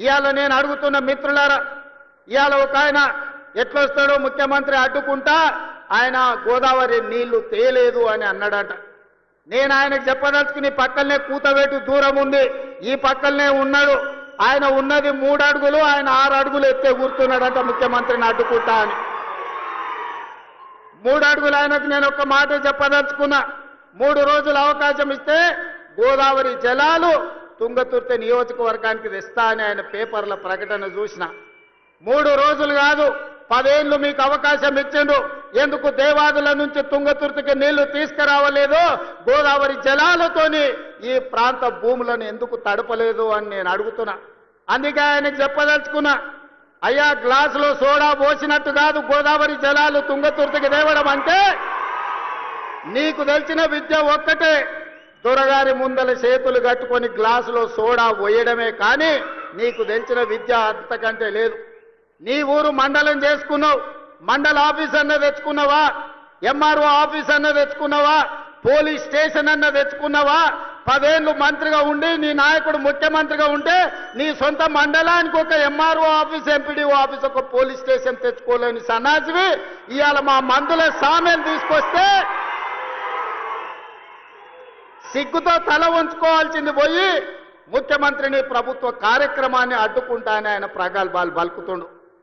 ఇవాళ నేను అడుగుతున్న మిత్రులారా ఇవాళ ఒక ఆయన ఎట్లొస్తాడో ముఖ్యమంత్రి అడ్డుకుంటా ఆయన గోదావరి నీళ్ళు తేలేదు అని అన్నాడట. నేను ఆయనకు చెప్పదలుచుకుని పక్కనే కూతబెట్టి దూరం ఉంది. ఈ పక్కనే ఉన్నాడు. ఆయన ఉన్నది మూడు అడుగులు ఆయన ఆరు అడుగులు ఎత్తే కూర్చున్నాడట ముఖ్యమంత్రిని అడ్డుకుంటా అని. మూడు అడుగులు ఆయనకు నేను ఒక మాట చెప్పదలుచుకున్నా. మూడు రోజులు అవకాశం ఇస్తే గోదావరి జలాలు తుంగతుర్తి నియోజకవర్గానికి తెస్తా అని ఆయన పేపర్ల ప్రకటన చూసిన. మూడు రోజులు కాదు పదేళ్ళు మీకు అవకాశం ఇచ్చిండు. ఎందుకు దేవాదుల నుంచి తుంగతుర్తికి నీళ్ళు తీసుకురావలేదు గోదావరి జలాలతోని ఈ ప్రాంత భూములను ఎందుకు తడపలేదు అని నేను అడుగుతున్నా. అందుకే ఆయనకు చెప్పదలుచుకున్నా అయ్యా గ్లాసులో సోడా పోసినట్టు కాదు గోదావరి జలాలు తుంగతుర్తికి దేవడం అంటే నీకు తెలిసిన విద్య ఒక్కటే. దొరగారి ముందల చేతులు కట్టుకొని గ్లాసులో సోడా పోయడమే కానీ నీకు తెలిసిన విద్య అంతకంటే లేదు. నీ ఊరు మండలం చేసుకున్నావు. మండల ఆఫీస్ అన్న తెచ్చుకున్నావా ఎంఆర్ఓ ఆఫీస్ అన్న తెచ్చుకున్నావా పోలీస్ స్టేషన్ అన్న తెచ్చుకున్నావా పదేళ్ళు మంత్రిగా ఉండి నీ నాయకుడు ముఖ్యమంత్రిగా ఉంటే నీ సొంత మండలానికి ఒక ఎంఆర్ఓ ఆఫీస్ ఎంపీడీఓ ఆఫీస్ ఒక పోలీస్ స్టేషన్ తెచ్చుకోలేని సన్నాసివి. ఇవాళ మా మందుల సామెను తీసుకొస్తే సిగ్గుతో తల ఉంచుకోవాల్సింది పోయి ముఖ్యమంత్రిని ప్రభుత్వ కార్యక్రమాన్ని అడ్డుకుంటానని ఆయన ప్రగల్భాలు బలుకుతుండు.